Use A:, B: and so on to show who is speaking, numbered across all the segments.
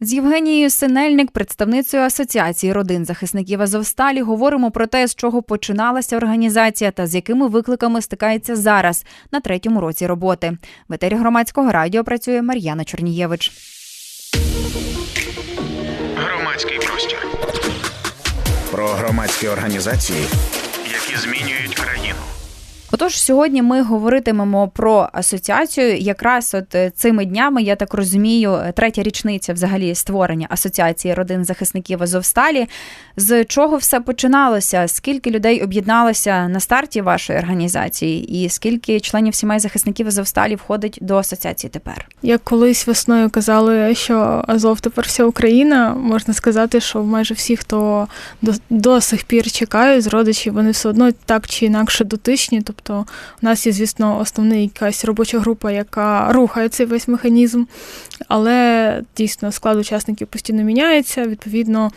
A: З Євгенією Синельник, представницею Асоціації родин захисників Азовсталі, говоримо про те, з чого починалася організація та з якими викликами стикається зараз на третьому році роботи. В етері громадського радіо працює Мар'яна Чорнієвич.
B: Громадський простір,
C: про громадські організації
B: які змінюють країну.
A: Отож, сьогодні ми говоритимемо про асоціацію. Якраз от е, цими днями, я так розумію, е, третя річниця взагалі створення асоціації родин захисників Азовсталі. З чого все починалося? Скільки людей об'єдналося на старті вашої організації, і скільки членів сімей захисників Азовсталі входить до асоціації тепер?
D: Як колись весною казали, що Азов тепер вся Україна, можна сказати, що майже всі, хто до, до сих пір чекають з родичів, вони все одно так чи інакше дотичні. Тобто, у нас є, звісно, основна якась робоча група, яка рухає цей весь механізм, але дійсно склад учасників постійно міняється. Відповідно,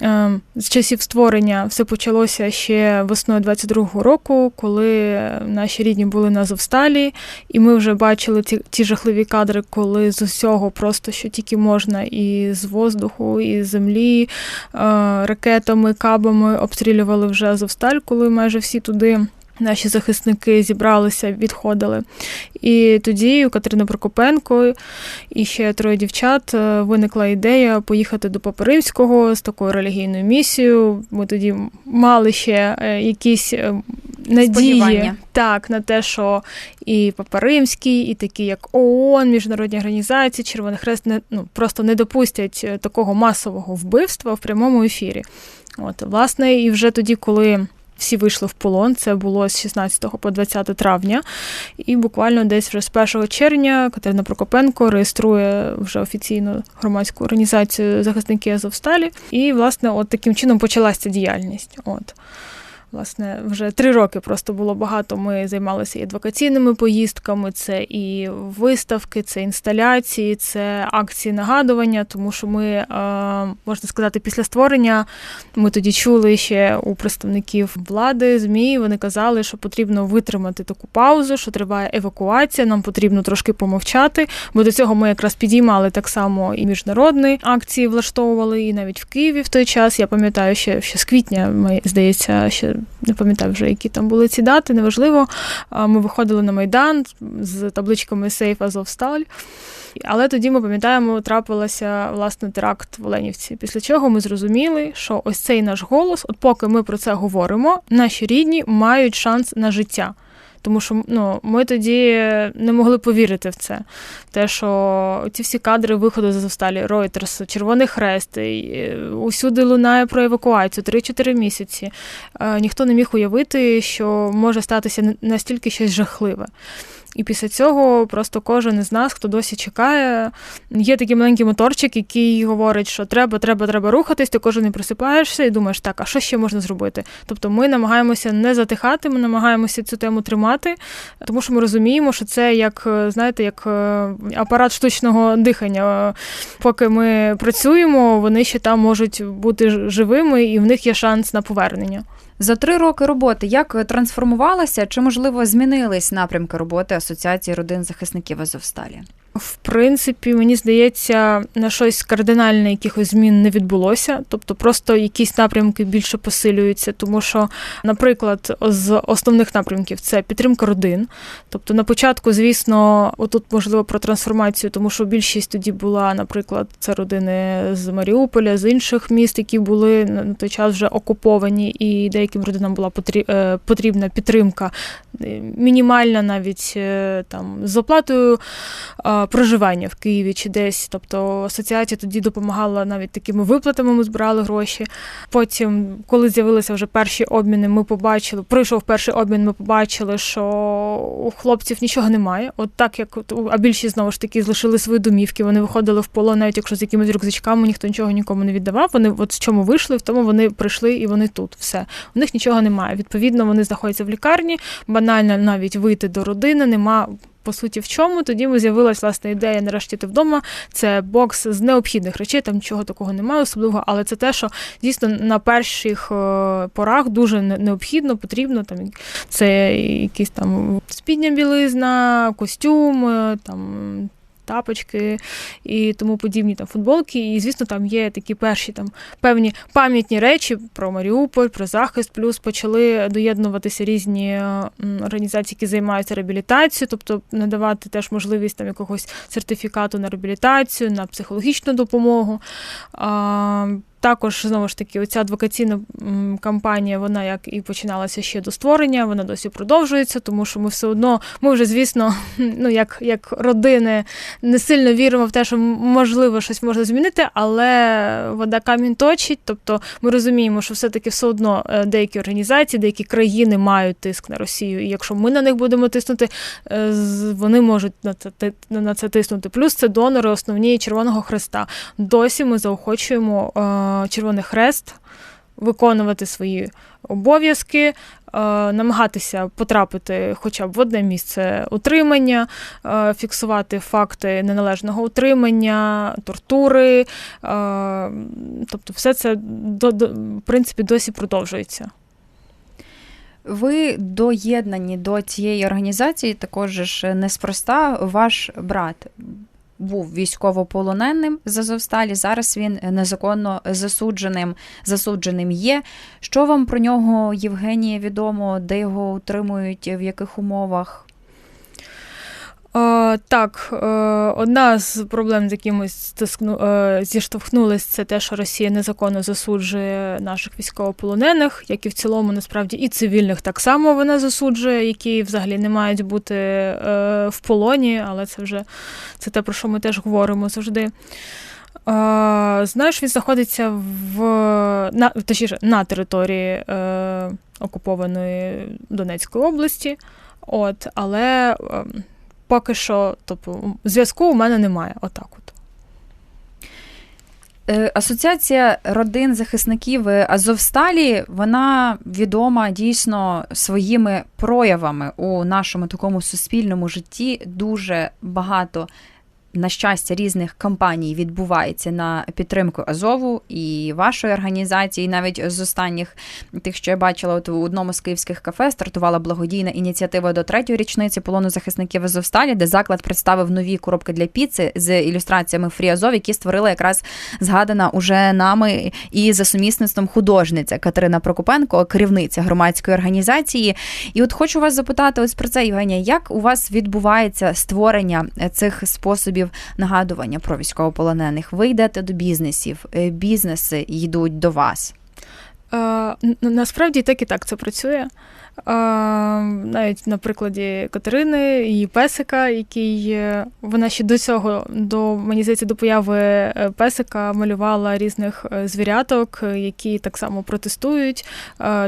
D: ем, з часів створення все почалося ще весною 22-го року, коли наші рідні були на Азовсталі, і ми вже бачили ті, ті жахливі кадри, коли з усього просто що тільки можна, і з воздуху, і з землі, е, ракетами, кабами обстрілювали вже Азовсталь, коли майже всі туди. Наші захисники зібралися, відходили. І тоді у Катерини Прокопенко і ще троє дівчат е, виникла ідея поїхати до Папи Римського з такою релігійною місією. Ми тоді мали ще е, якісь е, надії
A: Сподівання.
D: так, на те, що і Папаримський, і такі, як ООН, міжнародні організації, Червоний Хрест не ну просто не допустять такого масового вбивства в прямому ефірі. От, власне, і вже тоді, коли всі вийшли в полон. Це було з 16 по 20 травня. І буквально десь вже з 1 червня Катерина Прокопенко реєструє вже офіційну громадську організацію захисники Азовсталі. І, власне, от таким чином почалася діяльність. От. Власне, вже три роки просто було багато. Ми займалися і адвокаційними поїздками, це і виставки, це інсталяції, це акції нагадування, тому що ми, е, можна сказати, після створення ми тоді чули ще у представників влади, ЗМІ. Вони казали, що потрібно витримати таку паузу, що триває евакуація, нам потрібно трошки помовчати. Бо до цього ми якраз підіймали так само і міжнародні акції влаштовували, і навіть в Києві в той час. Я пам'ятаю, ще, ще з квітня, ми, здається, ще не пам'ятаю вже, які там були ці дати, неважливо. Ми виходили на Майдан з табличками Сейф Азовсталь. Але тоді ми пам'ятаємо, трапилася власне теракт в Оленівці. Після чого ми зрозуміли, що ось цей наш голос, от поки ми про це говоримо, наші рідні мають шанс на життя. Тому що ну, ми тоді не могли повірити в це. Те, що ці всі кадри виходу з Азовсталі, Reuters, Червоний Хрест, усюди лунає про евакуацію 3-4 місяці. Ніхто не міг уявити, що може статися настільки щось жахливе. І після цього просто кожен із нас, хто досі чекає, є такий маленький моторчик, який говорить, що треба, треба, треба рухатись, ти кожен не просипаєшся і думаєш, так, а що ще можна зробити? Тобто ми намагаємося не затихати, ми намагаємося цю тему тримати, тому що ми розуміємо, що це як, знаєте, як апарат штучного дихання. Поки ми працюємо, вони ще там можуть бути живими, і в них є шанс на повернення.
A: За три роки роботи як трансформувалася чи, можливо, змінились напрямки роботи Асоціації родин захисників Азовсталі?
D: В принципі, мені здається, на щось кардинальне якихось змін не відбулося. Тобто, просто якісь напрямки більше посилюються, тому що, наприклад, з основних напрямків це підтримка родин. Тобто, на початку, звісно, отут можливо про трансформацію, тому що більшість тоді була, наприклад, це родини з Маріуполя, з інших міст, які були на той час вже окуповані, і деяким родинам була е, потрібна підтримка, е, мінімальна навіть е, там з оплатою проживання в Києві чи десь. Тобто асоціація тоді допомагала навіть такими виплатами, ми збирали гроші. Потім, коли з'явилися вже перші обміни, ми побачили, пройшов перший обмін, ми побачили, що у хлопців нічого немає. От так як а більшість знову ж таки залишили свої домівки, вони виходили в полон, навіть якщо з якимись рюкзачками ніхто нічого нікому не віддавав. Вони от з чому вийшли, в тому вони прийшли і вони тут. Все. У них нічого немає. Відповідно, вони знаходяться в лікарні, банально навіть вийти до родини, нема по суті, в чому тоді з'явилась власне ідея нарешті ти вдома. Це бокс з необхідних речей, там нічого такого немає особливого, але це те, що дійсно на перших е, порах дуже необхідно, потрібно. Там це якісь там спідня білизна, костюм, там тапочки і тому подібні там футболки. І, звісно, там є такі перші там певні пам'ятні речі про Маріуполь, про захист. Плюс почали доєднуватися різні організації, які займаються реабілітацією, тобто надавати теж можливість там якогось сертифікату на реабілітацію, на психологічну допомогу. Також знову ж таки, оця адвокаційна кампанія, вона як і починалася ще до створення, вона досі продовжується, тому що ми все одно, ми вже, звісно, ну як як родини не сильно віримо в те, що можливо щось можна змінити, але вода камінь точить. Тобто ми розуміємо, що все-таки все одно е, деякі організації, деякі країни мають тиск на Росію. І якщо ми на них будемо тиснути, е, вони можуть на це на це тиснути. Плюс це донори основні Червоного Хреста. Досі ми заохочуємо. Червоний Хрест, виконувати свої обов'язки, е, намагатися потрапити хоча б в одне місце утримання, е, фіксувати факти неналежного утримання, тортури. Е, тобто, все це в принципі досі продовжується.
A: Ви доєднані до цієї організації, також ж неспроста ваш брат був військовополоненим з Азовсталі. Зараз він незаконно засудженим засудженим є. Що вам про нього, Євгенія, відомо, де його утримують, в яких умовах?
D: Е, так, е, одна з проблем, з якими е, зіштовхнулись, це те, що Росія незаконно засуджує наших військовополонених, як і в цілому, насправді, і цивільних так само вона засуджує, які взагалі не мають бути в полоні, але це вже це те, про що ми теж говоримо завжди. Знаєш, він знаходиться в на точніше на території окупованої Донецької області, от, але. Ем, поки що, тобто, зв'язку у мене немає. Отак от.
A: Е, Асоціація родин захисників Азовсталі вона відома дійсно своїми проявами у нашому такому суспільному житті. Дуже багато на щастя, різних кампаній відбувається на підтримку Азову і вашої організації. Навіть з останніх тих, що я бачила, от у одному з київських кафе стартувала благодійна ініціатива до третьої річниці полону захисників Азовсталі, де заклад представив нові коробки для піци з ілюстраціями Фрі Азов, які створила якраз згадана уже нами і за сумісництвом художниця Катерина Прокопенко, керівниця громадської організації. І от хочу вас запитати, ось про це, Євгенія, як у вас відбувається створення цих способів? Способів нагадування про військовополонених. Ви йдете до бізнесів, е, бізнеси йдуть до вас.
D: Е, насправді так і так це працює. Навіть на прикладі Катерини, її песика, який вона ще до цього, до мені здається, до появи е, песика малювала різних е, звіряток, які так само протестують.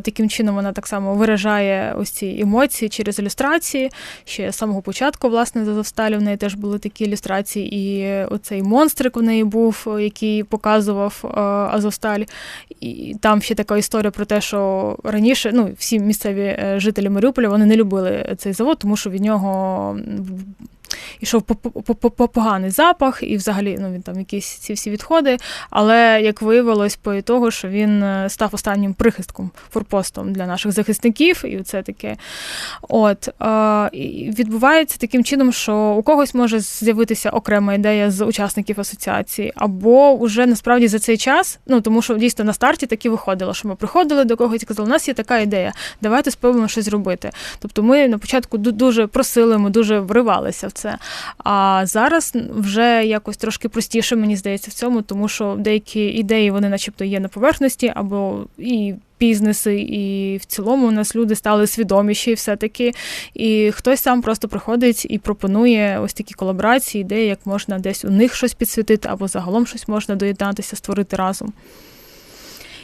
D: Таким чином вона так само виражає ось ці емоції через ілюстрації. Ще з самого початку, власне, за Завсталі в неї теж були такі ілюстрації, і оцей монстрик у неї був, який показував Азовсталь. І там ще така історія про те, що раніше ну, всі місцеві Е, жителі Маріуполя вони не любили цей завод, тому що від нього ішов поганий запах, і взагалі ну, він там якісь ці всі відходи. Але як виявилось, по того, що він е, став останнім прихистком, форпостом для наших захисників, і це таке. От і відбувається таким чином, що у когось може з'явитися окрема ідея з учасників асоціації, або вже насправді за цей час, ну тому що дійсно на старті таки виходило, що ми приходили до когось і казали, у нас є така ідея, давайте спробуємо щось зробити. Тобто ми на початку дуже просили, ми дуже вривалися в це. А зараз вже якось трошки простіше, мені здається, в цьому, тому що деякі ідеї вони, начебто, є на поверхності, або і бізнеси, і в цілому у нас люди стали свідоміші, все-таки. І хтось сам просто приходить і пропонує ось такі колаборації, ідеї, як можна десь у них щось підсвітити, або загалом щось можна доєднатися, створити разом.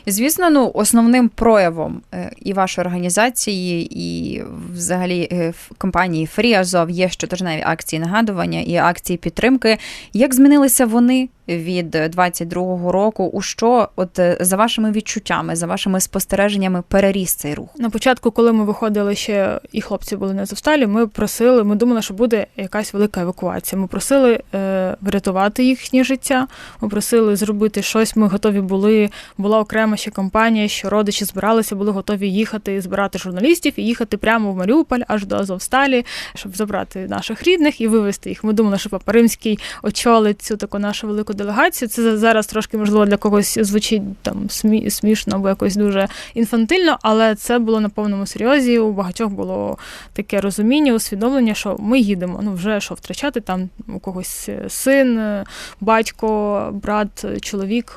A: Звісно, ну основним проявом е, і вашої організації, і взагалі е, компанії Azov є щотижневі акції нагадування і акції підтримки. Як змінилися вони від 22-го року. У що, от е, за вашими відчуттями, за вашими спостереженнями, переріс цей рух?
D: На початку, коли ми виходили ще, і хлопці були на Зовсталі, ми просили, ми думали, що буде якась велика евакуація. Ми просили е, врятувати їхнє життя. Ми просили зробити щось. Ми готові були. Була окрема ще кампанія, що родичі збиралися, були готові їхати збирати журналістів і їхати прямо в Маріуполь аж до Азовсталі, щоб забрати наших рідних і вивезти їх. Ми думали, що Папа Римський очолить цю таку нашу велику делегацію. Це зараз трошки можливо для когось звучить там смі- смішно або якось дуже інфантильно, але це було на повному серйозі. У багатьох було таке розуміння, усвідомлення, що ми їдемо. Ну вже що втрачати там у когось син, батько, брат, чоловік.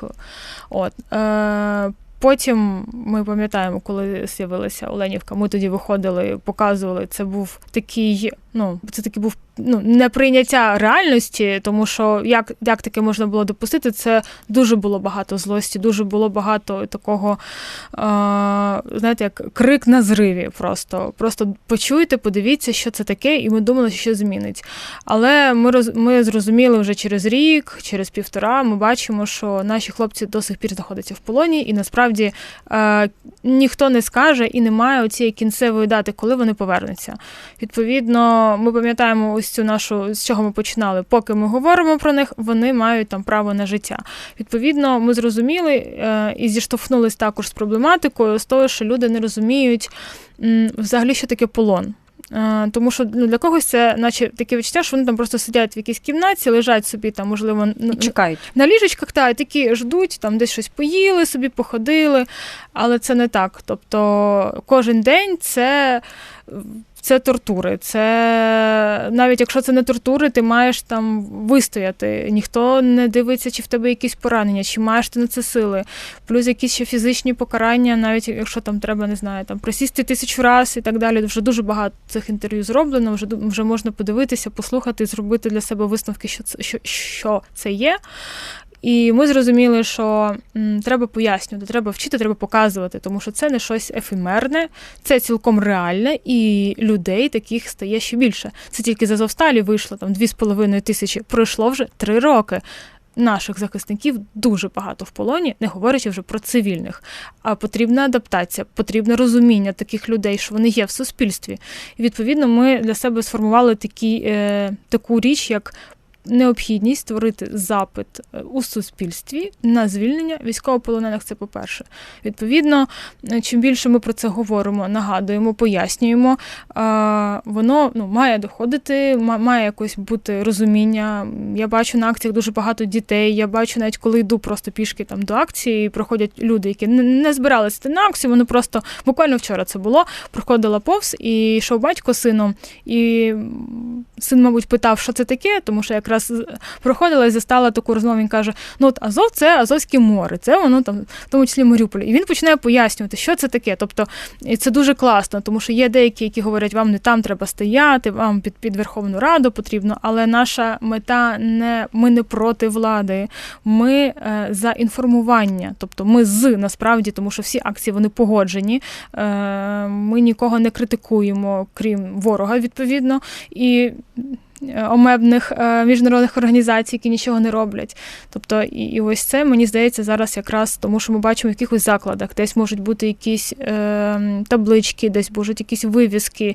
D: От. Е, Потім ми пам'ятаємо, коли з'явилася Оленівка, ми тоді виходили, показували. Це був такий, ну це такий був ну неприйняття реальності, тому що як як таке можна було допустити, це дуже було багато злості, дуже було багато такого, е, знаєте, як крик на зриві. Просто просто почуйте, подивіться, що це таке, і ми думали, що змінить. Але ми роз, ми зрозуміли вже через рік, через півтора, ми бачимо, що наші хлопці до сих пір знаходяться в полоні, і насправді е, ніхто не скаже і немає цієї кінцевої дати, коли вони повернуться. Відповідно, ми пам'ятаємо ось цю нашу, з чого ми починали. Поки ми говоримо про них, вони мають там право на життя. Відповідно, ми зрозуміли е, і зіштовхнулись також з проблематикою з того, що люди не розуміють взагалі, що таке полон. Е, Тому що ну, для когось це, наче таке відчуття, що вони там просто сидять в якійсь кімнаті, лежать собі там, можливо,
A: І чекають.
D: на ліжечках, та, і такі ждуть, там десь щось поїли, собі походили, але це не так. Тобто кожен день це. Це тортури. Це навіть якщо це не тортури, ти маєш там вистояти. Ніхто не дивиться, чи в тебе якісь поранення, чи маєш ти на це сили. Плюс якісь ще фізичні покарання, навіть якщо там треба, не знаю, там просісти тисячу разів і так далі. Вже дуже багато цих інтерв'ю зроблено. Вже вже можна подивитися, послухати, зробити для себе висновки, що це що, що це є. І ми зрозуміли, що м, треба пояснювати, треба вчити, треба показувати, тому що це не щось ефемерне, це цілком реальне, і людей таких стає ще більше. Це тільки з Азовсталі вийшло там 2,5 тисячі. Пройшло вже три роки. Наших захисників дуже багато в полоні, не говорячи вже про цивільних. А потрібна адаптація, потрібне розуміння таких людей, що вони є в суспільстві. І відповідно ми для себе сформували такі, е, таку річ, як необхідність створити запит е, у суспільстві на звільнення військовополонених. Це по-перше. Відповідно, е, чим більше ми про це говоримо, нагадуємо, пояснюємо, воно ну, має доходити, має якось бути розуміння. Я бачу на акціях дуже багато дітей. Я бачу, навіть коли йду просто пішки там до акції, проходять люди, які не збиралися на акцію. Вони просто буквально вчора це було. Проходила повз і йшов батько сином, і син, мабуть, питав, що це таке, тому що якраз якраз проходила і застала таку розмову. Він каже: Ну от Азов це Азовське море, це воно там, в тому числі Маріуполь. І він починає пояснювати, що це таке. Тобто і це дуже класно, тому що є деякі, які говорять, вам не там треба стояти, вам під під Верховну Раду потрібно. Але наша мета не ми не проти влади, ми е, за інформування. Тобто ми з насправді, тому що всі акції вони погоджені. Е, Ми нікого не критикуємо, крім ворога, відповідно. І Е, омебних е, міжнародних організацій, які нічого не роблять. Тобто, і, і ось це мені здається зараз якраз тому, що ми бачимо в якихось закладах, десь можуть бути якісь е, таблички, десь можуть якісь вивіски,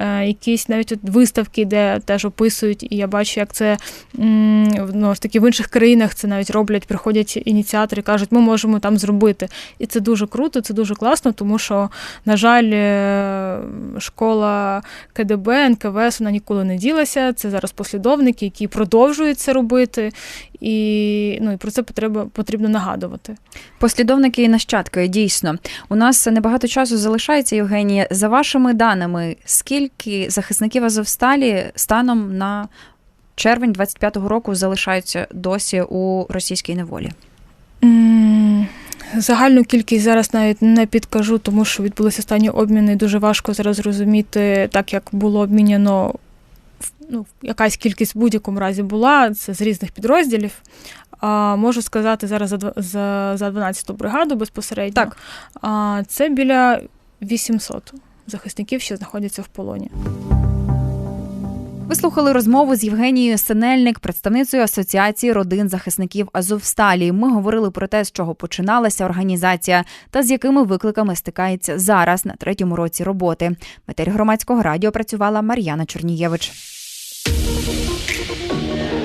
D: е, якісь навіть от виставки, де теж описують. І я бачу, як це ну, ж таки в інших країнах це навіть роблять, приходять ініціатори, кажуть, ми можемо там зробити. І це дуже круто, це дуже класно, тому що, на жаль, е, школа КДБ, НКВС вона ніколи не ділася. Це зараз послідовники, які продовжують це робити, і ну і про це потреба потрібно нагадувати.
A: Послідовники і нащадки дійсно у нас небагато часу залишається, Євгенія. За вашими даними, скільки захисників Азовсталі станом на червень 25-го року залишаються досі у російській неволі?
D: Загальну кількість зараз навіть не підкажу, тому що відбулися останні обміни. і Дуже важко зараз зрозуміти, так як було обміняно ну, якась кількість в будь-якому разі була, це з різних підрозділів. А, Можу сказати зараз за за, за 12-ту бригаду безпосередньо.
A: Так.
D: А, Це біля 800 захисників, що знаходяться в полоні.
A: Ви слухали розмову з Євгенією Синельник, представницею Асоціації родин захисників Азовсталі. Ми говорили про те, з чого починалася організація та з якими викликами стикається зараз на третьому році роботи. В етері громадського радіо працювала Мар'яна Чорнієвич.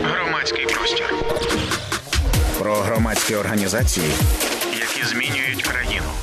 B: Громадський простір,
C: Про громадські організації,
B: які змінюють країну.